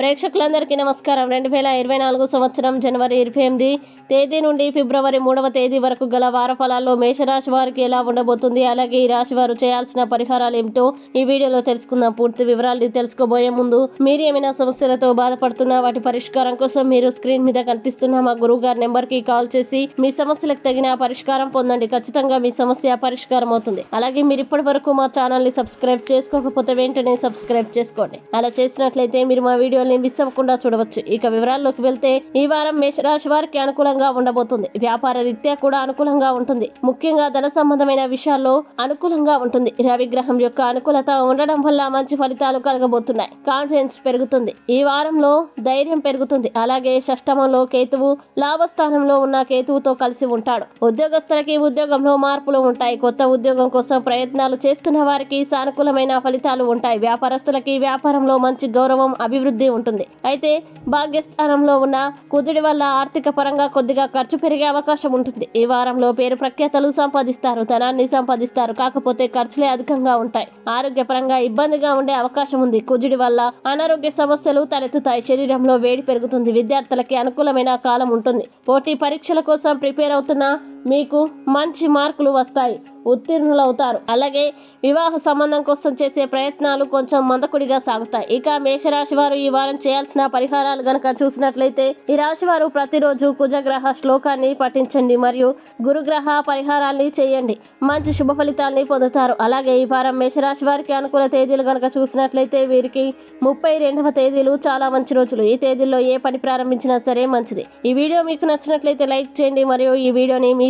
ప్రేక్షకులందరికీ నమస్కారం. రెండు వేల ఇరవై నాలుగు సంవత్సరం జనవరి ఇరవై ఎనిమిది తేదీ నుండి ఫిబ్రవరి మూడవ తేదీ వరకు గల వార ఫలాల్లో మేషరాశి వారికి ఎలా ఉండబోతుంది అలాగే ఈ రాశి వారు చేయాల్సిన పరిహారాలు ఏమిటో ఈ వీడియోలో తెలుసుకుందాం. పూర్తి వివరాలు తెలుసుకోబోయే ముందు మీరు ఏమైనా సమస్యలతో బాధపడుతున్నా వాటి పరిష్కారం కోసం మీరు స్క్రీన్ మీద కనిపిస్తున్న మా గురువు గారి నెంబర్కి కాల్ చేసి మీ సమస్యలకు తగిన పరిష్కారం పొందండి. ఖచ్చితంగా మీ సమస్య పరిష్కారం అవుతుంది. అలాగే మీరు ఇప్పటి వరకు మా ఛానల్ని సబ్స్క్రైబ్ చేసుకోకపోతే వెంటనే సబ్స్క్రైబ్ చేసుకోండి. అలా చేసినట్లయితే మీరు మా వీడియోని మిస్ అవ్వకుండా చూడవచ్చు. ఇక వివరాల్లోకి వెళ్తే ఈ వారం మేషరాశి వారికి అనుకూలంగా ఉండబోతుంది. వ్యాపార రీత్యా కూడా అనుకూలంగా ఉంటుంది. ముఖ్యంగా ధన సంబంధమైన విషయాల్లో అనుకూలంగా ఉంటుంది. రవి గ్రహం యొక్క అనుకూలత ఉండడం వల్ల మంచి ఫలితాలు కలగబోతున్నాయి. కాన్ఫిడెన్స్ పెరుగుతుంది. ఈ వారంలో ధైర్యం పెరుగుతుంది. అలాగే షష్టమంలో కేతువు లాభస్థానంలో ఉన్న కేతువుతో కలిసి ఉంటాడు. ఉద్యోగస్తులకి ఉద్యోగంలో మార్పులు ఉంటాయి. కొత్త ఉద్యోగం కోసం ప్రయత్నాలు చేస్తున్న వారికి సానుకూలమైన ఫలితాలు ఉంటాయి. వ్యాపారస్తులకి వ్యాపారంలో మంచి గౌరవం అభివృద్ధి ఉంటుంది. అయితే భాగ్యస్థానంలో ఉన్న కుదుడి వల్ల ఆర్థిక పరంగా కొద్దిగా ఖర్చు పెరిగే అవకాశం ఉంటుంది. ఈ వారంలో పేరు ప్రఖ్యాతలు సంపాదిస్తారు ధనాన్ని సంపాదిస్తారు. కాకపోతే ఖర్చులే అధికంగా ఉంటాయి. ఆరోగ్యపరంగా ఇబ్బందిగా ఉండే అవకాశం ఉంది. కుజుడి వల్ల అనారోగ్య సమస్యలు తలెత్తుతాయి. శరీరంలో వేడి పెరుగుతుంది. విద్యార్థులకి అనుకూలమైన కాలం ఉంటుంది. పోటీ పరీక్షల కోసం ప్రిపేర్ అవుతున్న మీకు మంచి మార్కులు వస్తాయి. ఉత్తీర్ణులవుతారు. అలాగే వివాహ సంబంధం కోసం చేసే ప్రయత్నాలు కొంచెం మందకుడిగా సాగుతాయి. ఇక మేషరాశి వారు ఈ వారం చేయాల్సిన పరిహారాలు గనక చూసినట్లయితే ఈ రాశి వారు ప్రతిరోజు కుజగ్రహ శ్లోకాన్ని పఠించండి మరియు గురుగ్రహ పరిహారాల్ని చేయండి. మంచి శుభ ఫలితాల్ని పొందుతారు. అలాగే ఈ వారం మేషరాశి వారికి అనుకూల తేదీలు గనక చూసినట్లయితే వీరికి ముప్పై రెండవ తేదీలు చాలా మంచి రోజులు. ఈ తేదీల్లో ఏ పని ప్రారంభించినా సరే మంచిది. ఈ వీడియో మీకు నచ్చినట్లయితే లైక్ చేయండి మరియు ఈ వీడియోని మీ